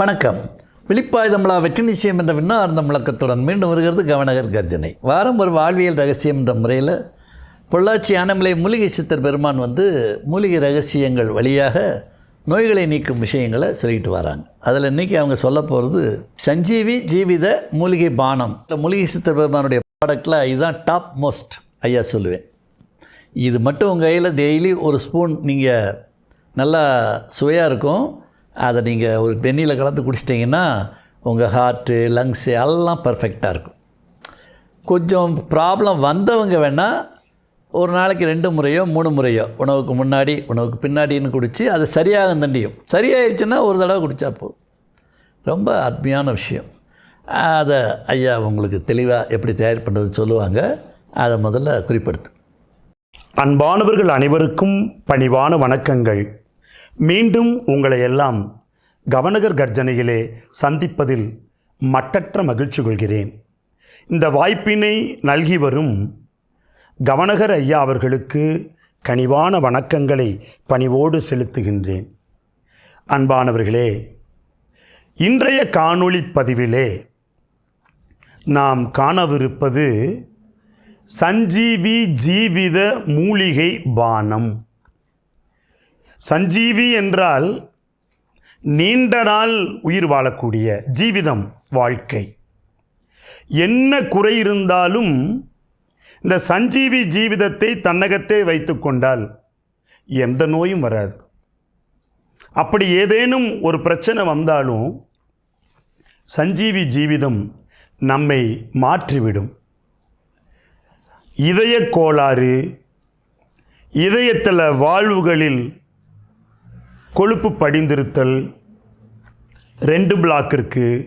வணக்கம். விழிப்பாய் தமிழா வெற்றி நிச்சயம் என்ற விண்ணார்ந்த முழக்கத்துடன் மீண்டும் வருகிறது கவனகர் கர்ஜனை. வாரம் ஒரு வாழ்வியல் ரகசியம் என்ற முறையில் பொள்ளாச்சி ஆனமலை மூலிகை சித்தர் பெருமான் வந்து மூலிகை ரகசியங்கள் வழியாக நோய்களை நீக்கும் விஷயங்களை சொல்லிட்டு வராங்க. அதில் இன்றைக்கி அவங்க சொல்ல போகிறது சஞ்சீவி ஜீவித மூலிகை பானம். இந்த மூலிகை சித்தர் பெருமானுடைய ப்ராடக்டில் இதுதான் டாப் மோஸ்ட் ஐயா சொல்லுவேன். இது மட்டும் உங்கள் கையில் டெய்லி ஒரு ஸ்பூன் நீங்கள் நல்லா சுவையாக இருக்கும். அதை நீங்கள் ஒரு தண்ணியில் கலந்து குடிச்சிட்டிங்கன்னா உங்கள் ஹார்ட்டு லங்ஸு எல்லாம் பர்ஃபெக்டாக இருக்கும். கொஞ்சம் ப்ராப்ளம் வந்தவங்க வேணால் ஒரு நாளைக்கு ரெண்டு முறையோ மூணு முறையோ உணவுக்கு முன்னாடி உணவுக்கு பின்னாடின்னு குடித்து அது சரியாக தண்டியும். சரியாயிடுச்சுன்னா ஒரு தடவை குடித்தா போதும். ரொம்ப அருமையான விஷயம். அதை ஐயா உங்களுக்கு தெளிவாக எப்படி தயார் பண்ணுறதுன்னு சொல்லுவாங்க. அதை முதல்ல குறிப்படுத்து. அன்பானவர்கள் அனைவருக்கும் பணிவான வணக்கங்கள். மீண்டும் உங்களை எல்லாம் கவனகர் கர்ஜனையிலே சந்திப்பதில் மட்டற்ற மகிழ்ச்சி கொள்கிறேன். இந்த வாய்ப்பினை நல்கி வரும் கவனகர் ஐயா அவர்களுக்கு கனிவான வணக்கங்களை பணிவோடு செலுத்துகின்றேன். அன்பானவர்களே இன்றைய காணொளி பதிவிலே நாம் காணவிருப்பது சஞ்சீவி ஜீவித மூலிகை பானம். சஞ்சீவி என்றால் நீண்ட நாள் உயிர் வாழக்கூடிய ஜீவிதம் வாழ்க்கை. என்ன குறை இருந்தாலும் இந்த சஞ்சீவி ஜீவிதத்தை தன்னகத்தே வைத்துக்கொண்டால் எந்த நோயும் வராது. அப்படி ஏதேனும் ஒரு பிரச்சனை வந்தாலும் சஞ்சீவி ஜீவிதம் நம்மை மாற்றிவிடும். இதய கோளாறு இதயத்தில் வாழ்வுகளில் கொழுப்பு படிந்திருத்தல் ரெண்டு பிளாக் இருக்குது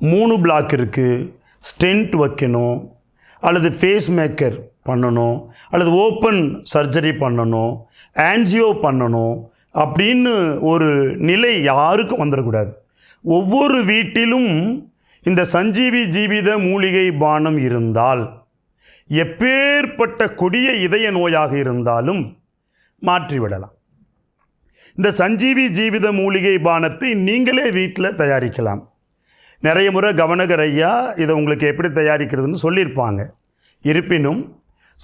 மூணு பிளாக் இருக்குது ஸ்டென்ட் வைக்கணும் அல்லது ஃபேஸ் மேக்கர் பண்ணணும் அல்லது ஓப்பன் சர்ஜரி பண்ணணும் ஆன்ஜியோ பண்ணணும் அப்படின்னு ஒரு நிலை யாருக்கும் வந்துடக்கூடாது. ஒவ்வொரு வீட்டிலும் இந்த சஞ்சீவி ஜீவித மூலிகை பானம் இருந்தால் எப்பேற்பட்ட கொடிய இதய நோயாக இருந்தாலும் மாற்றிவிடலாம். இந்த சஞ்சீவி ஜீவித மூலிகை பானத்தை நீங்களே வீட்டில் தயாரிக்கலாம். நிறைய முறை கவனகர் ஐயா இதை உங்களுக்கு எப்படி தயாரிக்கிறதுன்னு சொல்லியிருப்பாங்க. இருப்பினும்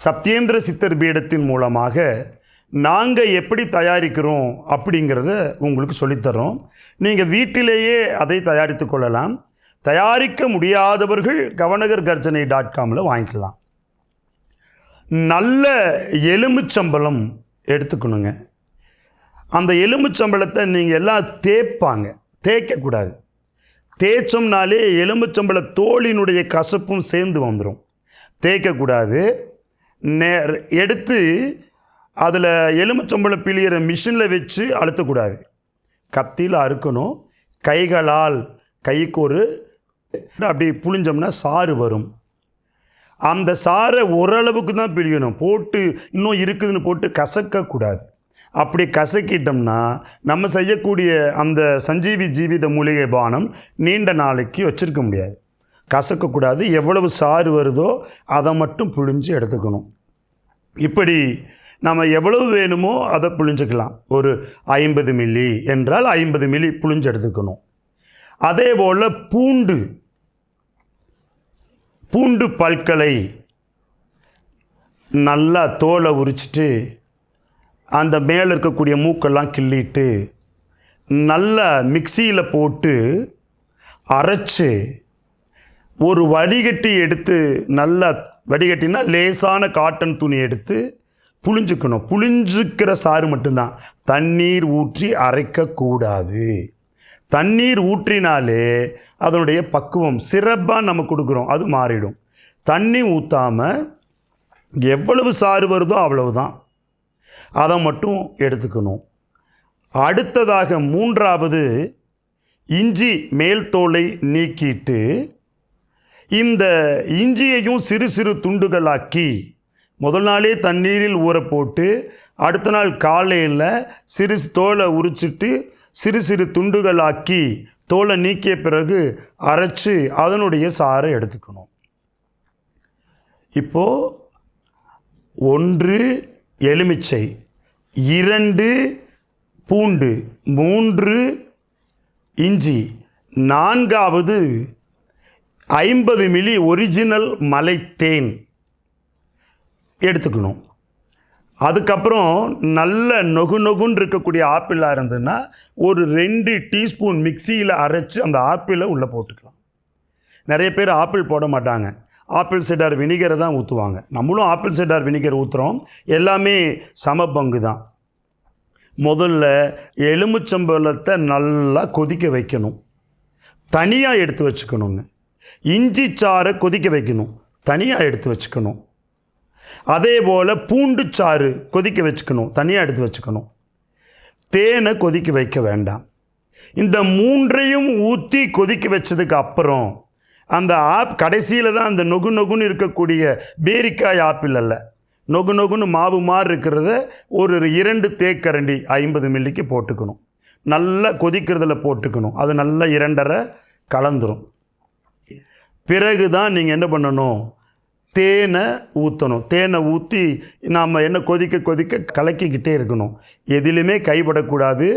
சத்யேந்திர சித்தர் பீடத்தின் மூலமாக நாங்கள் எப்படி தயாரிக்கிறோம் அப்படிங்கிறத உங்களுக்கு சொல்லித்தரோம். நீங்கள் வீட்டிலேயே அதை தயாரித்து கொள்ளலாம். தயாரிக்க முடியாதவர்கள் கவனகர் கர்ஜனை டாட் காமில் வாங்கிக்கலாம். நல்ல எலுமிச்சம்பளம் எடுத்துக்கணுங்க. அந்த எலும்புச்சம்பளத்தை நீங்கள் எல்லாம் தேய்ப்பாங்க. தேய்க்கக்கூடாது. தேய்ச்சோம்னாலே எலும்புச்சம்பள தோளினுடைய கசப்பும் சேர்ந்து வந்துடும் தேய்க்கக்கூடாது. நே எடுத்து அதில் எலும்புச்சம்பளம் பிழியிற மிஷினில் வச்சு அழுத்தக்கூடாது. கத்தியில் அறுக்கணும். கைகளால் கைக்கு ஒரு அப்படி புழிஞ்சோம்னா சாறு வரும். அந்த சாரை ஓரளவுக்கு தான் பிழியணும். போட்டு இன்னும் இருக்குதுன்னு போட்டு கசக்கக்கூடாது. அப்படி கசக்கிட்டோம்னா நம்ம செய்யக்கூடிய அந்த சஞ்சீவி ஜீவித மூலிகை பானம் நீண்ட நாளைக்கு வச்சுருக்க முடியாது. கசக்கக்கூடாது எவ்வளவு சாறு வருதோ அதை மட்டும் புழிஞ்சு எடுத்துக்கணும். இப்படி நம்ம எவ்வளவு வேணுமோ அதை புழிஞ்சுக்கலாம். ஒரு ஐம்பது மில்லி என்றால் ஐம்பது மில்லி புழிஞ்சு எடுத்துக்கணும். அதே போல் பூண்டு பூண்டு பல்களை நல்லா தோலை உரிச்சிட்டு அந்த மேலே இருக்கக்கூடிய மூக்கெல்லாம் கிள்ளிட்டு நல்லா மிக்சியில் போட்டு அரைச்சு ஒரு வடிகட்டி எடுத்து நல்லா வடிகட்டினா லேசான காட்டன் துணி எடுத்து புளிஞ்சுக்கணும் புளிஞ்சுக்கிற சாறு மட்டும்தான். தண்ணீர் ஊற்றி அரைக்கக்கூடாது. தண்ணீர் ஊற்றினாலே அதனுடைய பக்குவம் சிறப்பாக நம்ம கொடுக்குறோம். அது மாறிடும். தண்ணி ஊற்றாமல் எவ்வளவு சாறு வருதோ அவ்வளவுதான். அதை மட்டும் எடுத்துக்கணும். அடுத்ததாக மூன்றாவது இஞ்சி மேல் தோலை நீக்கிட்டு இந்த இஞ்சியையும் சிறு சிறு துண்டுகளாக்கி முதல் நாளே தண்ணீரில் ஊற போட்டு அடுத்த நாள் காலையில் சிறு தோலை உரிச்சிட்டு சிறு சிறு துண்டுகளாக்கி தோலை நீக்கிய பிறகு அரைச்சு அதனுடைய சாறை எடுத்துக்கணும். இப்போது ஒன்று எலுமிச்சை. இரண்டு பூண்டு மூன்று இஞ்சி. நான்காவது ஐம்பது மில்லி ஒரிஜினல் மலைத்தேன். எடுத்துக்கணும். அதுக்கப்புறம் நல்ல நொகு நொகுன்னு இருக்கக்கூடிய ஆப்பிளாக இருந்ததுன்னா ஒரு ரெண்டு டீஸ்பூன் மிக்சியில் அரைச்சி அந்த ஆப்பிளை உள்ளே போட்டுக்கலாம். நிறைய பேர் ஆப்பிள் போட மாட்டாங்க. ஆப்பிள் சிடார் வினிகரை தான் ஊற்றுவாங்க நம்மளும் ஆப்பிள் சிடார் வினிகர் ஊற்றுறோம் எல்லாமே சம பங்கு தான். முதல்ல எலுமிச்சம்பழத்தை நல்லா கொதிக்க வைக்கணும். தனியாக எடுத்து வச்சுக்கணுங்க இஞ்சி சாறை கொதிக்க வைக்கணும். தனியாக எடுத்து வச்சுக்கணும். அதே போல் பூண்டு சாறு கொதிக்க வச்சுக்கணும். தனியாக எடுத்து வச்சுக்கணும். தேனை கொதிக்க வைக்க வேண்டாம். இந்த மூன்றையும் ஊற்றி கொதிக்க வச்சதுக்கு அப்புறம் அந்த ஆப் கடைசியில் தான் அந்த நொகு நொகுன்னு இருக்கக்கூடிய பேரிக்காய் ஆப்பிள் அல்ல. நொகு நொகுன்னு மாவு மாதிரி இருக்கிறத ஒரு இரண்டு தேக்கரண்டி ஐம்பது மில்லிக்கு போட்டுக்கணும். நல்லா கொதிக்கிறதுல போட்டுக்கணும். அது நல்லா இரண்டரை கலந்துரும். பிறகு தான் நீங்கள் என்ன பண்ணணும்? தேனை ஊற்றணும் தேனை ஊற்றி நாம் என்ன கொதிக்க கொதிக்க கலக்கிக்கிட்டே இருக்கணும். எதிலுமே கைப்படக்கூடாது.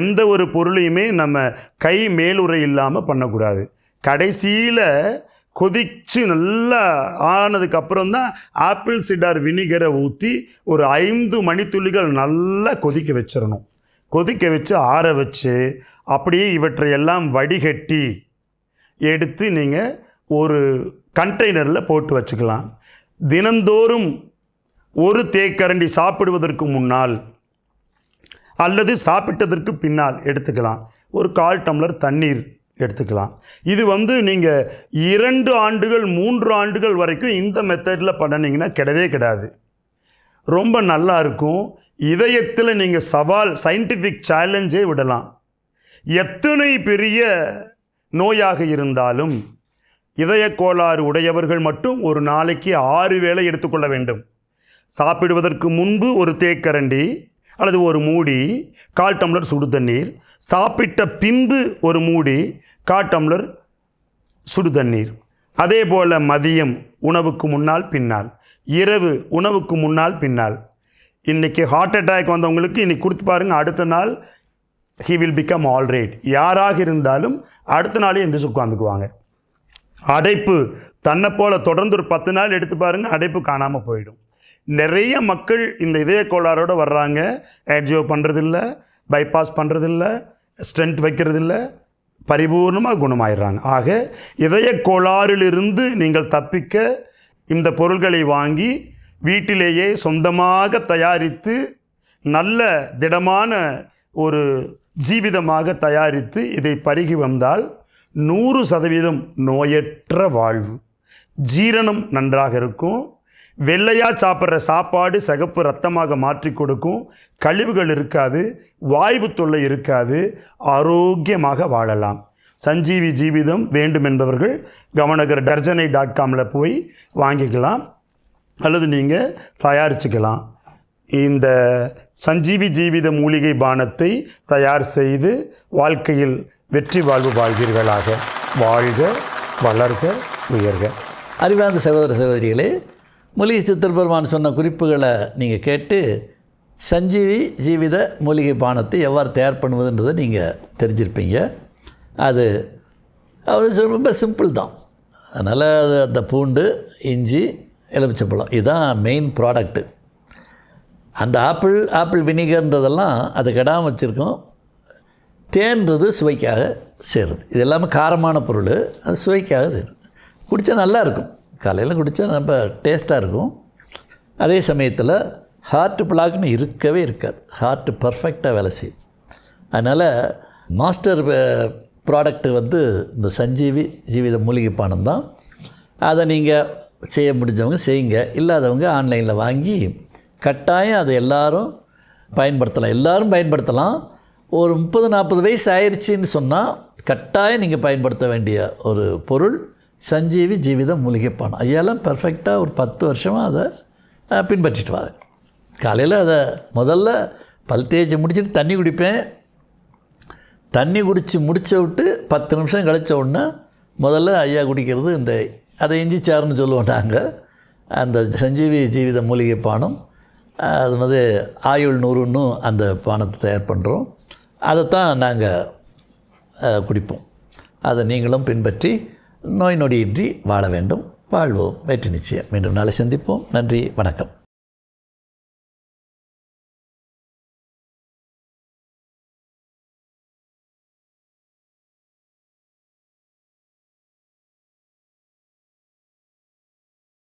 எந்த ஒரு பொருளையுமே நம்ம கை மேலுறை இல்லாமல் பண்ணக்கூடாது. கடைசியில் கொதித்து நல்லா ஆனதுக்கப்புறம் தான் ஆப்பிள் சிடார் வினிகரை ஊற்றி ஒரு ஐந்து மணித்துளிகள் நல்லா கொதிக்க வச்சிடணும். கொதிக்க வச்சு ஆற வச்சு அப்படியே இவற்றை எல்லாம் வடிகட்டி எடுத்து நீங்கள் ஒரு கண்டெய்னரில் போட்டு வச்சுக்கலாம். தினந்தோறும் ஒரு தேக்கரண்டி சாப்பிடுவதற்கு முன்னால் அல்லது சாப்பிட்டதற்கு பின்னால் எடுத்துக்கலாம். ஒரு கால் டம்ளர் தண்ணீர் எடுத்துக்கலாம். இது வந்து நீங்கள் இரண்டு ஆண்டுகள் மூன்று ஆண்டுகள் வரைக்கும் இந்த மெத்தடில் பண்ணினீங்கன்னா கிடவே கிடையாது ரொம்ப நல்லா இருக்கும். இதயத்தில் நீங்கள் சவால் சயின்டிஃபிக் சேலஞ்சே விடலாம். எத்தனை பெரிய நோயாக இருந்தாலும் இதய கோளாறு உடையவர்கள் மட்டும் ஒரு நாளைக்கு ஆறு வேளை எடுத்துக்கொள்ள வேண்டும். சாப்பிடுவதற்கு முன்பு ஒரு தேக்கரண்டி அல்லது ஒரு மூடி கால் டம்ளர் சுடு தண்ணீர். சாப்பிட்ட பின்பு ஒரு மூடி கால் டம்ளர் சுடு தண்ணீர். அதே போல் மதியம் உணவுக்கு முன்னால் பின்னால். இரவு உணவுக்கு முன்னால் பின்னால். இன்றைக்கி ஹார்ட் அட்டாக் வந்தவங்களுக்கு இன்றைக்கி கொடுத்து பாருங்கள் அடுத்த நாள் ஹி வில் பிகம் ஆல்ரைட் யாராக இருந்தாலும் அடுத்த நாளே எந்திரிச்சு உட்காந்துக்குவாங்க அடைப்பு தன்னை போல் தொடர்ந்து ஒரு பத்து நாள் எடுத்து பாருங்கள் அடைப்பு காணாமல் போயிடும். நிறைய மக்கள் இந்த இதய கோளாறோடு வர்றாங்க. ஏஜியோ பண்ணுறதில்ல பைபாஸ் பண்ணுறதில்ல ஸ்ட்ரென்த் வைக்கிறதில்ல பரிபூர்ணமாக குணமாயிடுறாங்க. ஆக இதய கோளாறிலிருந்து நீங்கள் தப்பிக்க இந்த பொருள்களை வாங்கி வீட்டிலேயே சொந்தமாக தயாரித்து நல்ல திடமான ஒரு ஜீவிதமாக தயாரித்து இதை பருகி வந்தால் நூறு சதவீதம் நோயற்ற வாழ்வு. ஜீரணம் நன்றாக இருக்கும். வெள்ளையாக சாப்பிட்ற சாப்பாடு சிகப்பு ரத்தமாக மாற்றி கொடுக்கும். கழிவுகள் இருக்காது வாய்வு தொல்லை இருக்காது ஆரோக்கியமாக வாழலாம். சஞ்சீவி ஜீவிதம் வேண்டும் என்பவர்கள் கவனகர் டர்ஜனை டாட் காமில் போய் வாங்கிக்கலாம். அல்லது நீங்கள் தயாரிச்சுக்கலாம். இந்த சஞ்சீவி ஜீவித மூலிகை பானத்தை தயார் செய்து வாழ்க்கையில் வெற்றி வாழ்வு வாழ்வீர்களாக. வாழ்க வளர்க உயர்க. அறிவார்ந்த சகோதர சகோதரிகளே மூலிகை சித்தர் பெருமான் சொன்ன குறிப்புகளை நீங்கள் கேட்டு சஞ்சீவி ஜீவித மூலிகை பானத்தை எவ்வாறு தயார் பண்ணுவதுன்றதை நீங்கள் தெரிஞ்சிருப்பீங்க. அது அது ரொம்ப சிம்பிள் தான். அதனால் அது அந்த பூண்டு இஞ்சி எலுமிச்சம்பழம் இதுதான் மெயின் ப்ராடக்ட்டு அந்த ஆப்பிள் ஆப்பிள் வினிகர்ன்றதெல்லாம் அது கெடாமல் வச்சுருக்கோம். தேன்றது சுவைக்காக சேருது இது எல்லாமே காரமான பொருள். அது சுவைக்காக சேருது குடித்தா நல்லாயிருக்கும் காலையில் குடித்தா ரொம்ப டேஸ்ட்டாக இருக்கும். அதே சமயத்தில் ஹார்ட் பிளாக்னு இருக்கவே இருக்காது. ஹார்ட் பர்ஃபெக்டாக வேலை செய்யும். அதனால் மாஸ்டர் ப்ராடக்ட் வந்து இந்த சஞ்சீவி ஜீவித மூலிகை பானம் தான். அதை நீங்கள் செய்ய முடிஞ்சவங்க செய்யுங்க. இல்லாதவங்க ஆன்லைனில் வாங்கி கட்டாயம் அதை எல்லோரும் பயன்படுத்தலாம். எல்லோரும் பயன்படுத்தலாம். ஒரு முப்பது நாற்பது வயசு ஆயிடுச்சின்னு சொன்னால் கட்டாயம் நீங்கள் பயன்படுத்த வேண்டிய ஒரு பொருள். சஞ்சீவி ஜீவிதம் மூலிகை பானம் ஐயாலாம் பர்ஃபெக்டாக ஒரு பத்து வருஷமாக அதை பின்பற்றிட்டு வரேன் காலையில் அதை முதல்ல பல் தேய்ச்சி முடிச்சுட்டு தண்ணி குடிப்பேன். தண்ணி குடித்து முடிச்ச விட்டு பத்து நிமிஷம் கழிச்ச உடனே முதல்ல ஐயா குடிக்கிறது இந்த அதை இஞ்சி சாறுன்னு சொல்லுவோம் நாங்கள் அந்த சஞ்சீவி ஜீவித மூலிகை பானம் அது மாதிரி ஆயுள் நூறுன்னு அந்த பானத்தை தயார் பண்ணுறோம் அதைத்தான் நாங்கள் குடிப்போம். அதை நீங்களும் பின்பற்றி நோய் நொடியின்றி வாழ வேண்டும். வாழ்வோம். வெற்றி நிச்சயம். மீண்டும் நாளை சந்திப்போம். நன்றி. வணக்கம்.